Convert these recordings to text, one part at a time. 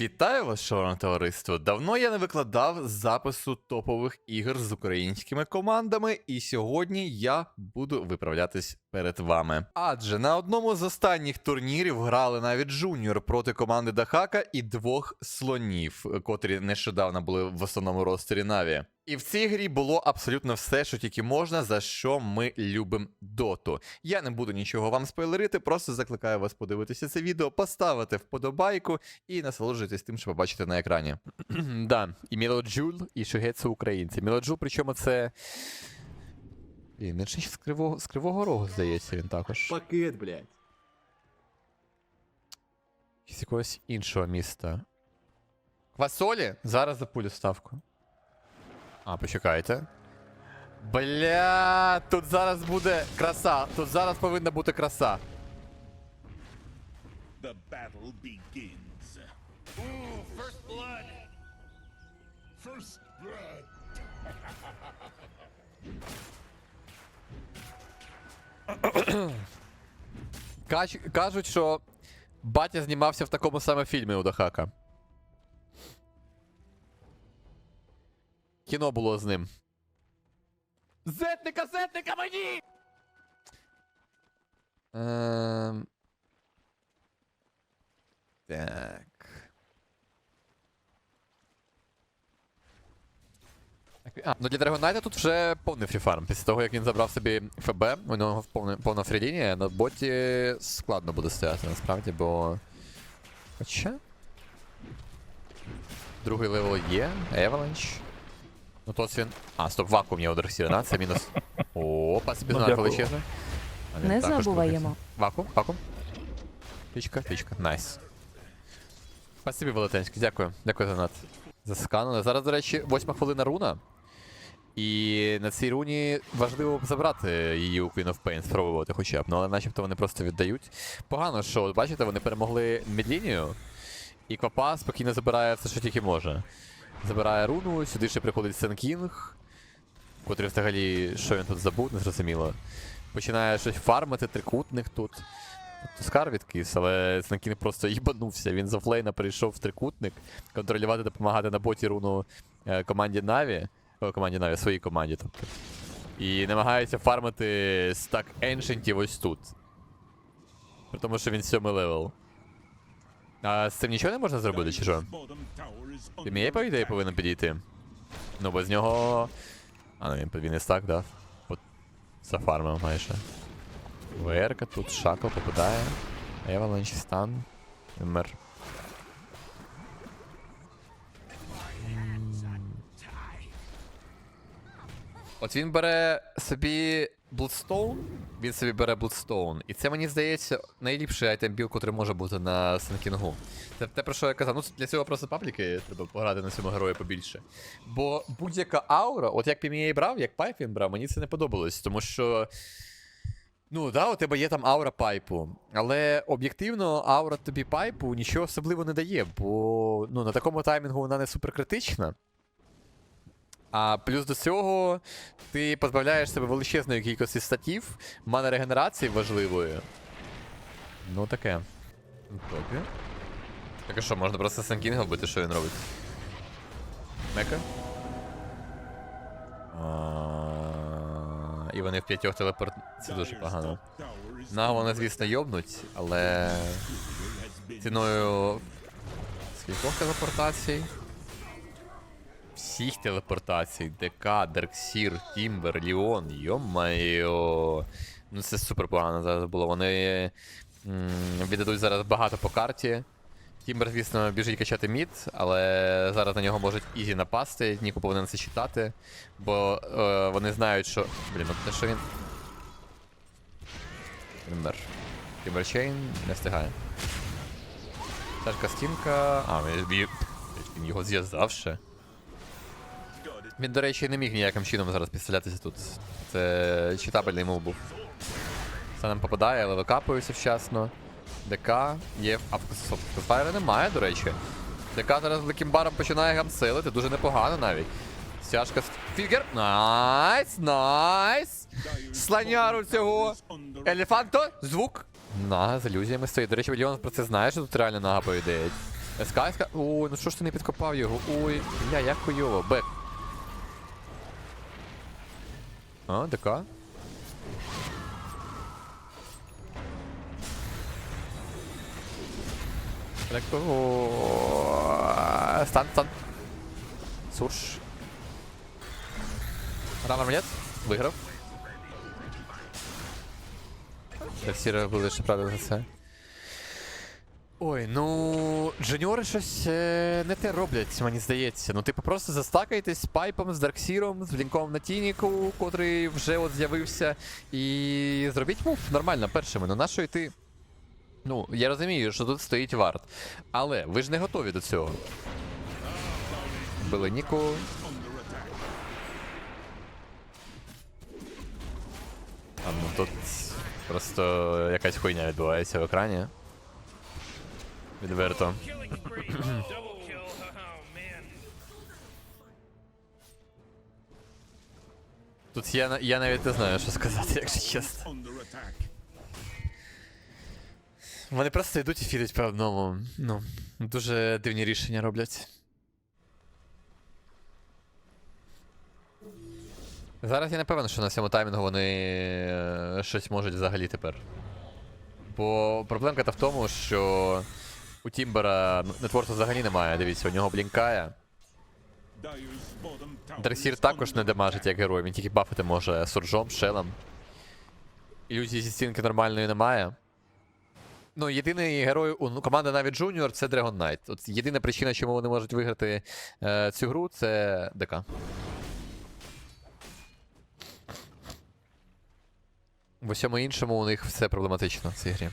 Вітаю вас, шановне товариство. Давно я не викладав запису топових ігор з українськими командами, і сьогодні я буду виправлятись перед вами. Адже на одному з останніх турнірів грали навіть Джуніор проти команди Дахака і двох слонів, котрі нещодавно були в основному ростері Наві. І в цій грі було абсолютно все, що тільки можна, за що ми любимо доту. Я не буду нічого вам спойлерити, просто закликаю вас подивитися це відео, поставити вподобайку і насолоджуйтесь тим, що побачите на екрані. да, і Мілоджул, і Шуге це українці. Мілоджул, причому це. Він ще з кривого, з кривого рогу, здається, він також. Пакет, блядь. З якогось іншого міста. Квасолі? Зараз запулю ставку. А, почекайте. Бля, тут зараз буде краса. Тут зараз повинна бути краса. The battle begins. Ooh, first blood. First blood. Кач... Кажуть, що батя знімався в такому саме фільмі у Дахака. Кіно було з ним. Зетника, зетника мені! Ем... Так. А, ну для Драгонайта тут вже повний фріфарм. Після того, як він забрав собі ФБ, у нього повна, повна фрілінія, на боті складно буде стояти насправді, бо. Хоча. Другий левел є, Еваланч. Ну то він. А, стоп, вакуум є у Дарксіра, це мінус. О, пасибі Ну, величезний. Не забуваємо. Вакуум, вакуум. Пічка, пічка, найс. Спасибі, Велетенський, дякую. Дякую за над. Засканили. Зараз, до речі, восьма хвилина руна. І на цій руні важливо б забрати її у Queen of Pain, спробувати хоча б. Ну але начебто вони просто віддають. Погано, що, от бачите, вони перемогли Медлінію, і Квапа спокійно забирає все, що тільки може. Забирає руну, сюди ще приходить Сенкінг, котрий взагалі, що він тут забув, незрозуміло. Починає щось фармити, трикутник тут. Тут Скар відкис, але Сенкінг просто їбанувся. Він з офлейна перейшов в трикутник, контролювати, допомагати на боті руну е, команді Наві. О, команді Наві, своїй команді, тобто. І намагається фармити стак еншентів ось тут. При тому, що він сьомий левел. А з цим нічого не можна зробити, чи що? Мені, по ідеї, повинен підійти. Ну, без нього. А, ну він, і стак дав. От зафармив майже. ВРК тут шакл попадає. Еваланч стан. Мер. От він бере собі Bloodstone, він собі бере Bloodstone. І це мені здається найліпший айтем біл, котрий може бути на Сенкінгу. Це те, про що я казав. Ну, для цього просто пабліки треба пограти на цьому герої побільше. Бо будь-яка аура, от як PMA брав, як пайп він брав, мені це не подобалось. Тому що. Ну, да, у тебе є там аура пайпу. Але об'єктивно аура тобі пайпу нічого особливо не дає, бо ну, на такому таймінгу вона не суперкритична. А плюс до цього ти позбавляєш себе величезної кількості статів, мана регенерації важливої. Ну таке. Топі. Так а що, можна просто Санкінга вбити, що він робить? Мека? А, І вони в п'ятьох телепорт. Це дуже погано. На вони, звісно, йобнуть, але ціною скількох телепортацій? Всіх телепортацій. ДК, Дерксір, Тімбер, Ліон, йо-майо. Ну це супер погано зараз було. Вони віддадуть зараз багато по карті. Тімбер, звісно, біжить качати мід, але зараз на нього можуть ізі напасти. Ніку повинен це читати. Бо е, вони знають, що. Блін, ну те, що він. Тімбер. Тімберчейн не встигає. Тяжка стінка. А, він, його зв'язав ще. Він, до речі, не міг ніяким чином зараз підстрілятися тут. Це читабельний мув був. Все нам попадає, але викапуюся вчасно. ДК є. А Файра немає, до речі. ДК зараз великим баром починає гамсилити, дуже непогано навіть. Стяжка фігер. Найс, найс! Слоняру цього. Елефанто, звук. Нага з ілюзіями стоїть. До речі, Ліон про це знає, що тут реально нага по. СК, СК. Ой, ну що ж ти не підкопав його? Ой, бля, як хуйово. Бек. А, ДК. О, Стан, стан. Сурш. Рано нет? Виграв. Всі робили, що правда за це. Ой, ну. Джуніори щось е, не те роблять, мені здається. Ну, типу, просто застакайтесь з пайпом, з Дарксіром, з блінком на Тініку, котрий вже от з'явився. І зробіть мув нормально першими. Ну нащо йти? Ну, я розумію, що тут стоїть варт. Але ви ж не готові до цього. Били Ніку. А ну тут просто якась хуйня відбувається в екрані. Відверто. Тут я, я навіть не знаю, що сказати, якщо чесно. Вони просто йдуть і фідуть по одному. Ну, дуже дивні рішення роблять. Зараз я не певен, що на цьому таймінгу вони е, щось можуть взагалі тепер. Бо проблемка та в тому, що у Тімбера нетворсу взагалі немає. Дивіться, у нього блінкає. Дресір також не демажить як герой, він тільки бафити може суржом, шелом. Ілюзії зі стінки нормальної немає. Ну, єдиний герой у ну, команди навіть Junior це Dragon Knight. От єдина причина, чому вони можуть виграти е, цю гру, це ДК. В усьому іншому у них все проблематично в цій грі.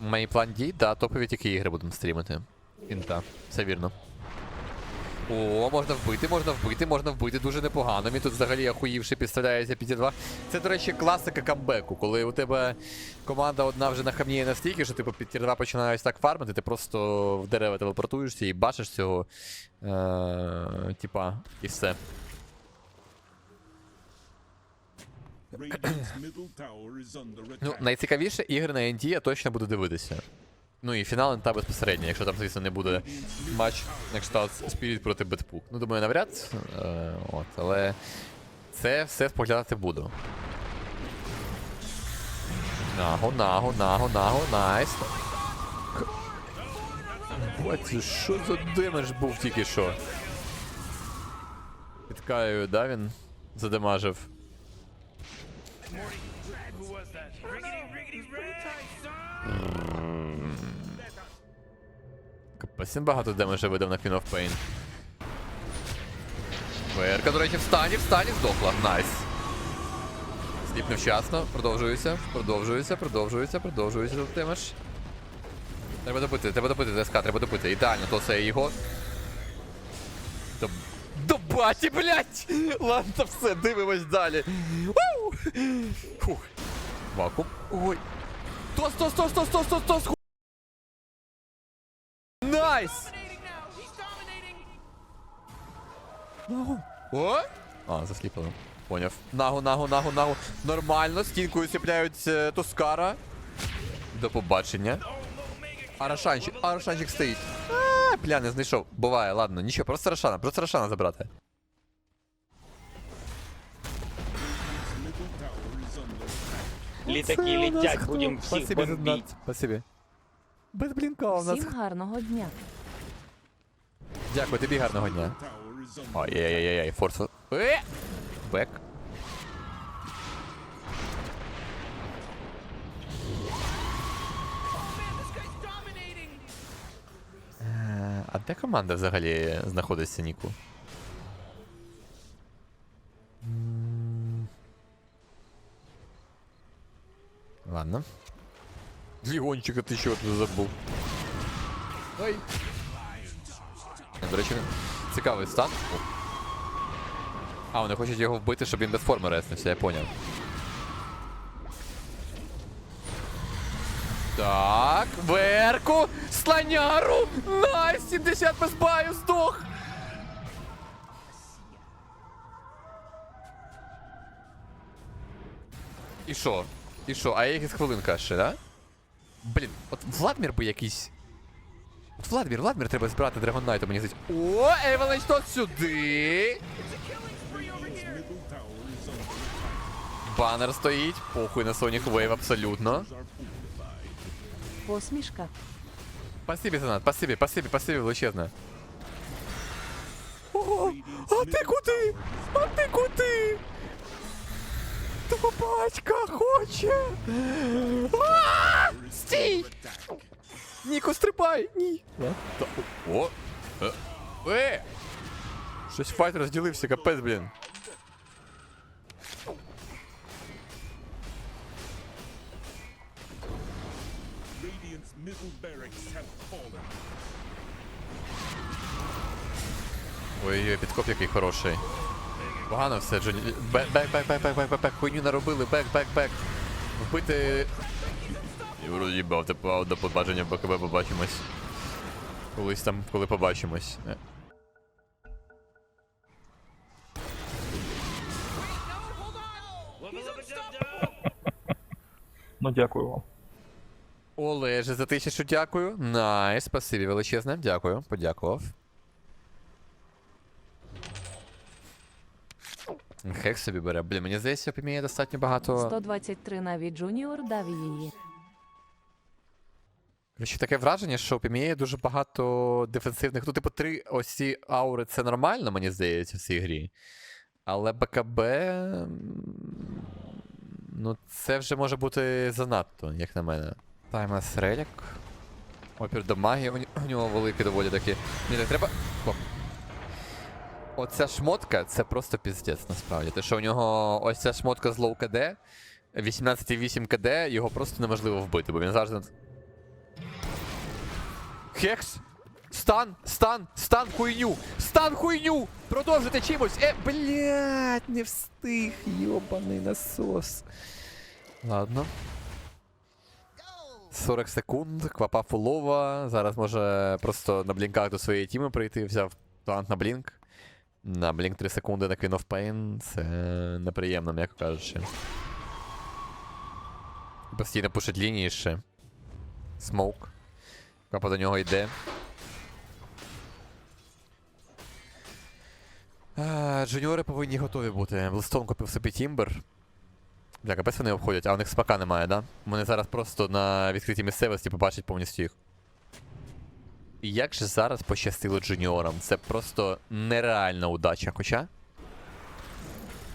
Мій план дій, да, топові тільки ігри будемо стрімити. Інта, все вірно. О, можна вбити, можна вбити, можна вбити дуже непогано. Мені тут взагалі охуївши підставляється 5-2. Це, до речі, класика камбеку, коли у тебе команда одна вже нахамніє настільки, що типу під тір 2 починають так фармити, ти просто в дерева телепортуєшся і бачиш цього. Е- типа, і все. Ну, найцікавіше ігри на ND я точно буду дивитися. Ну і фінал інта безпосередньо, якщо там, звісно, не буде матч на кшталт Spirit проти Бетпук. Ну, думаю, навряд. Е, от, але це все споглядати буду. Нагу, нагу, нагу, нагу, найс. Бать, що за демедж був тільки що? Підкаю, да, він задемажив. Капець багато демеджа видав на Queen of Pain. Верка, до речі, в стані, в стані здохла. Найс. Сліп невчасно. Продовжується, продовжується, продовжується тут демедж. Треба добити, треба добити ЗСК, треба добити. Ідеально, то це його. До... Баті, блять! Ладно, все, дивимось далі. Уу! Фух. Вакуум. Ой. Тос, тос, тос, тос, тос, тос, тос. Найс! Нагу. О? А, засліпили. Поняв. Нагу, нагу, нагу, нагу. Нормально, стінкою сіпляють е, Тоскара. До побачення. Арашанчик, Арашанчик стоїть. А, бля, не знайшов. Буває, ладно, нічого, просто Рошана, просто Рошана забрати. Літаки летять, будемо всіх бомбити. Спасибі. Без блінка у нас. Всім гарного дня. Дякую, тобі гарного дня. Tower is under Ой-ой-ой-ой, форс. Е! Бек. А де команда взагалі знаходиться, Ніку? Ладно. Лігончика ти що тут забув? Ой. До речі, цікавий стан. А, вони хочуть його вбити, щоб він без форми реснився, я поняв. Так, Верку, слоняру! Найс, 70 без баю, здох! І що? І що, а якась хвилинка ще, да? Блін, от Владмір би якийсь. От Владмір, Владмір треба збирати Dragon Knight, мені здається. О, Евеленч тут сюди! Банер стоїть, похуй на Sonic Wave абсолютно. Посмішка. Спасибі, Занат, спасибі, спасибі, спасибі величезне. О, а ти куди? А ти куди? Того батька хоче. А! Стій! Ніко, стрибай! Ні. Та- О! Е! Е! Щось файт розділився, капець, блін. Middle barracks have fallen. Ой-ой, підкоп який хороший. Погано все, Джоні. Бек, бек, бек, бек, бек, бек, бек, бек, хуйню наробили, бек, бек, бек. Вбити. І вроді їбав, типу, до побачення в БКБ побачимось. Колись там, коли побачимось. Е. Ну дякую вам. Олеже, за тисячу дякую. Найс, спасибі величезне. Дякую, подякував. Хек собі бере. Блін, мені здається, поміє достатньо багато. 123 навіть Джуніор дав її. Короче, таке враження, що у PMA дуже багато дефенсивних. Ну, типу, три ось ці аури це нормально, мені здається, в цій грі. Але БКБ. Ну, це вже може бути занадто, як на мене. Таймас Релік. Опір до магії, у, нього великі доволі такі. Ні, так треба. Оп. Оця шмотка це просто піздець, насправді. Те, що у нього ось ця шмотка з лоу КД, 18,8 КД, його просто неможливо вбити, бо він завжди Хекс! Стан! Стан! Стан хуйню! Стан хуйню! Продовжити чимось! Е, блядь, не встиг, йобаний насос. Ладно. 40 секунд, квапа фулова. Зараз може просто на блінках до своєї тіми прийти. Взяв талант на блінк. На блінк 3 секунди на Queen of Pain. Це неприємно, м'яко кажучи. Постійно пушить лінії ще. Смоук. Капа до нього йде. Джуніори повинні готові бути. Блстон купив собі Тімбер. Бля, капець вони обходять, а у них спака немає, да? Вони зараз просто на відкритій місцевості побачать повністю їх. Як же зараз пощастило джуніорам? Це просто нереальна удача, хоча.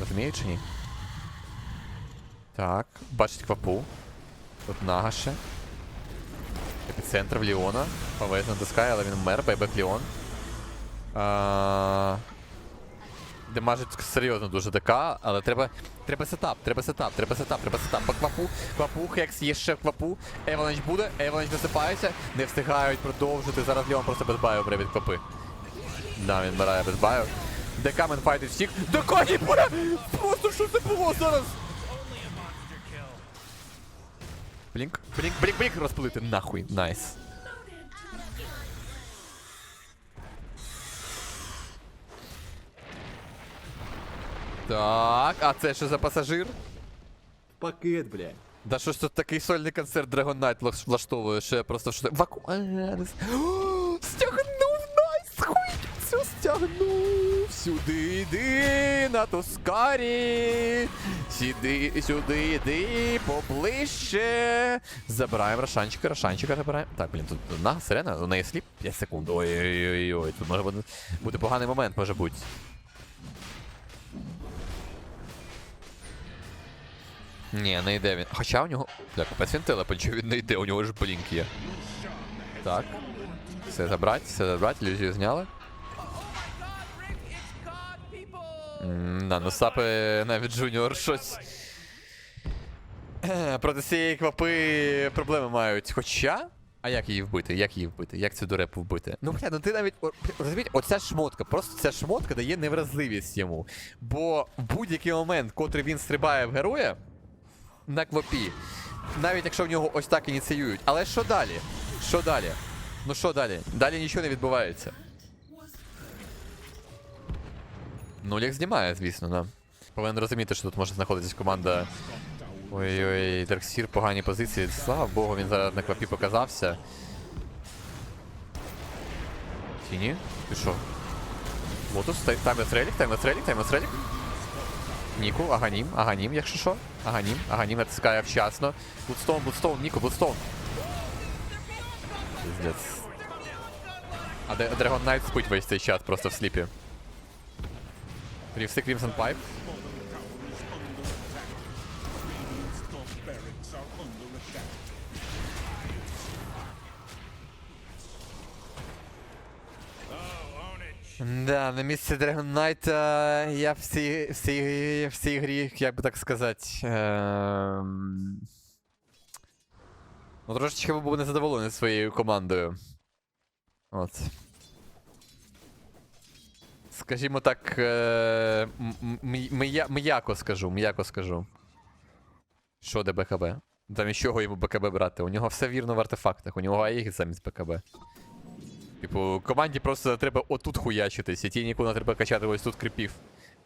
Розуміють чи ні? Так, бачить квапу. Тут нагаше. Епіцентр в Ліона. ПВС натискає, але він вмер, байбек Ліон. Демажить серйозно дуже ДК, але треба. Треба сетап, треба сетап, треба сетап, треба сетап. По квапу, квапу, хекс є ще квапу. Евеланч буде, Евеланч висипається, не встигають продовжити. Зараз Ліон просто без баю бере квапи. Да, він вмирає без баю. ДК мен файтить всіх. ДК не буде! Просто що це було зараз? Блінк, блінк, блінк, блінк розпилити нахуй. Найс. Так, а це що за пасажир? Пакет, блядь. Да що ж тут такий сольний концерт Dragon Knight влаш- влаштовує, що я просто що Ваку... Стягнув, найс! Хуй! Все стягнув! Сюди йди, на Тускарі! Сюди, сюди йди, поближче! Забираємо Рошанчика, Рошанчика забираємо. Так, блін, тут одна сирена, у неї сліп 5 секунд. Ой-ой-ой, тут може бути, бути поганий момент, може бути. Ні, не йде він. Хоча у нього. Бля, капець він телепочив, він не йде, у нього ж блінк є. Так. Все забрать, все забрать, ілюзію зняли. М, Да, ну сапи навіть Джуніор щось. Е, Проти цієї квапи проблеми мають. Хоча. А як її вбити? Як її вбити? Як цю дурепу вбити? Ну, бля, ну ти навіть. Розумієте, оця шмотка, просто ця шмотка дає невразливість йому. Бо в будь-який момент, котрий він стрибає в героя на квапі, навіть якщо в нього ось так ініціюють. Але що далі? Що далі? Ну що далі? Далі нічого не відбувається. Ну, Лекс знімає, звісно, да. Повинен розуміти, що тут може знаходитись команда Ой-ой, Дарксір погані позиції. Слава Богу, він зараз на квапі показався. Тіні? Що? Лотус, тай- таймлес релік, таймлес релік, таймлес релік. Ніку, Аганім, Аганім, якщо що. Аганім, Аганім натискає вчасно. Бутстоун, бутстоун, Ніку, бутстоун. Пиздец. А Dragon Knight спить весь цей час просто в сліпі. Рівсик Crimson Pipe. Да, на місці Dragon Knight е, я в цій, в цій, грі, як би так сказати. ем, Ну, трошечки був незадоволений своєю командою. От. Скажімо так, е, м'яко скажу, м'яко скажу. Що де БКБ? Замість чого йому БКБ брати? У нього все вірно в артефактах, у нього АІГ замість БКБ. Типу, команді просто треба отут хуячитись, і ті нікуди треба качати ось тут кріпів.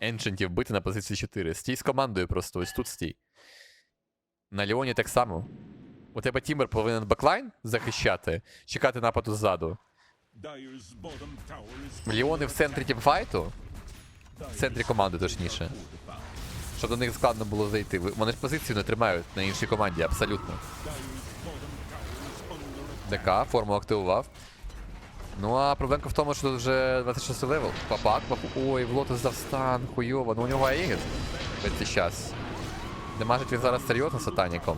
Енчентів бити на позиції 4. Стій з командою просто, ось тут стій. На Леоні так само. У тебе Тімбер повинен беклайн захищати, чекати нападу ззаду. Леони в центрі тімфайту, в центрі команди точніше. Щоб до них складно було зайти. Вони ж позицію не тримають на іншій команді, абсолютно. ДК, форму активував. Ну а проблемка в тому, що тут вже 26 левел. Папак, папу. Ой, в лотос дав стан, хуйово. Ну у нього Аегіс. Весь цей час. Демажить він зараз серйозно сатаніком.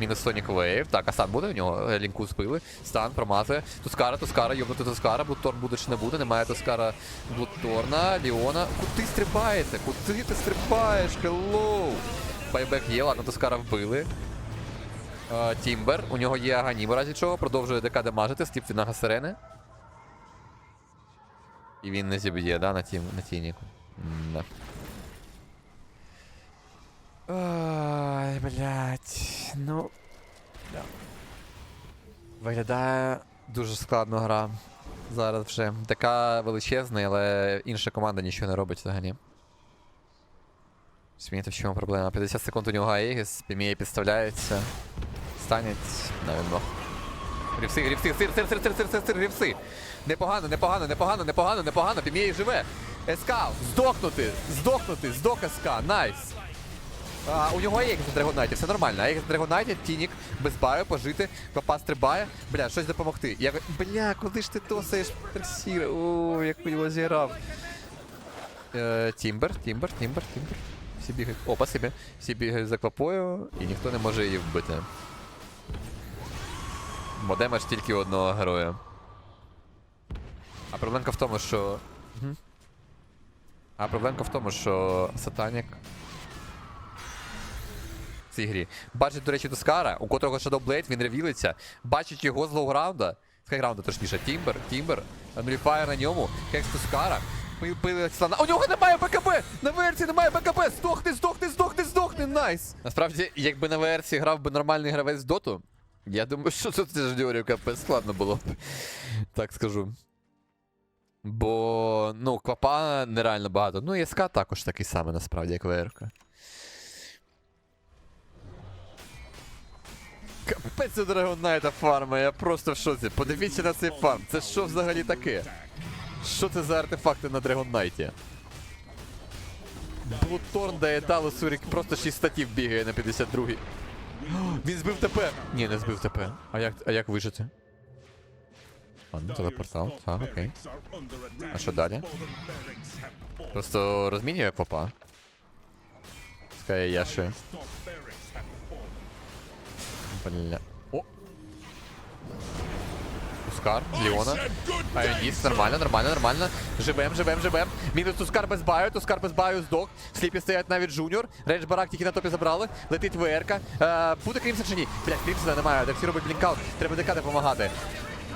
Мінус Сонік Вейв. Так, а стан буде у нього. Е, Лінку збили. Стан промазує. Тускара, Тускара, йобнути Тускара. Блудторн буде чи не буде. Немає Тускара Блудторна. Ліона. Куди стрибаєте? Куди ти стрибаєш? Хеллоу! Байбек є, ладно, Тускара вбили. Е, Тімбер. У нього є Аганім, разі чого. Продовжує ДК демажити. Стіп від Нага Сирени. І він не зіб'є, да, на тім, на тініку. Да. Ой, блядь. Ну. Да. Виглядає дуже складно гра. Зараз вже. Така величезна, але інша команда нічого не робить взагалі. Смієте, в чому проблема? 50 секунд у нього Аегіс, Пімія підставляється. Станеть на відмах. Рівси, рівси, сир, сир, сир, сир, сир, сир, рівси. Непогано, непогано, непогано, непогано, непогано. Пімія живе. СК, здохнути, здохнути, здох СК, найс. А, у нього є на Драгонайті, все нормально. Егіс на Драгонайті, Тінік, без баю, пожити, папа стрибає. Бля, щось допомогти. Я... Бля, куди ж ти тосаєш Персіра? О, як його зіграв. Е, Тімбер, Тімбер, Тімбер, Тімбер. Всі бігають. О, спасибі. Всі бігають за квапою, і ніхто не може її вбити. Бо демедж тільки одного героя. А проблемка в тому, що. А проблемка в тому, що Сатанік в цій грі. Бачить, до речі, Тускара, у котрого Shadow Blade, він ревілиться. Бачить його з лоуграунда. З хайграунда, точніше, Тімбер, Тімбер, Нуліфаєр на ньому, Хекс Тускара. Пили слона. У нього немає БКБ! На версії немає БКБ! Здохни, здохни, здохни, здохни, найс! Насправді, якби на версії грав би нормальний гравець доту, я думаю, що тут теж Діорію складно було б. Так скажу. Бо, ну, квапа нереально багато. Ну, і СК також такий самий, насправді, як ВРК. Капець у Dragon фарма, я просто в шоці. Подивіться на цей фарм. Це що взагалі таке? Що це за артефакти на Dragon Knight? Блуторн дає Талосу рік просто 6 статів бігає на 52-й. Він збив ТП! Ні, не збив ТП. А як, а як вижити? Ладно, телепортал. Так, окей. barracks are. А що далі? Просто розмінює попа. Скає Яши. Бля. О! Тускар, Леона. Айоніс, нормально, нормально, нормально. Живем, живем, живем. Мінус Тускар без баю, Тускар без баю здох. Сліпі стоять навіть Джуніор. Рейдж Барак тільки на топі забрали. Летить ВРК. Е, буде Крімсон чи ні? Блядь, Крімсона немає. Дексі робить блінкаут. Треба ДК допомагати.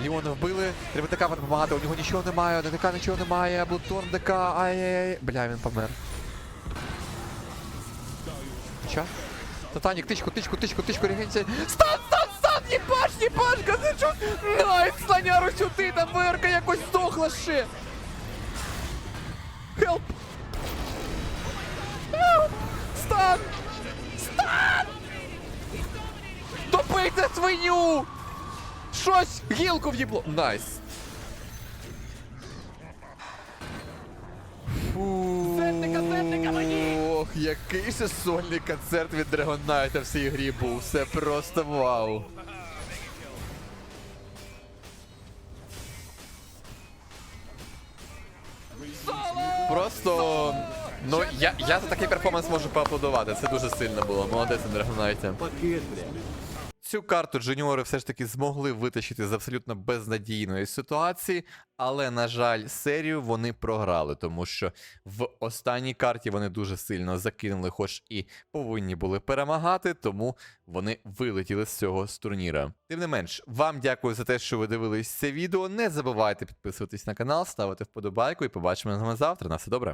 Леона вбили, треба ДК допомагати. У нього нічого немає, ДК нічого немає. Блуторн, ДК, ай-яй-яй. Бля, він помер. Ча? Татанік, тичку, тичку, тичку, тичку, регенція. Стан, стан, стан! Єбаш, єбаш, казичу! Найс, слоняру сюди, там верка якось здохла ще! Хелп! Хелп! Стан! Стан! Вбийте свиню! Щось! Гілку в'їбло! Найс! Ох, який же сольний концерт від Knight в цій грі був. Все просто вау. Просто. Ну, я, я за такий перформанс можу поаплодувати. Це дуже сильно було. Молодець, Dragon Knight. Пакет. Цю карту джуніори все ж таки змогли витащити з абсолютно безнадійної ситуації, але, на жаль, серію вони програли, тому що в останній карті вони дуже сильно закинули, хоч і повинні були перемагати, тому вони вилетіли з цього з турніра. Тим не менш, вам дякую за те, що ви дивились це відео. Не забувайте підписуватись на канал, ставити вподобайку і побачимо з вами завтра. На все добре.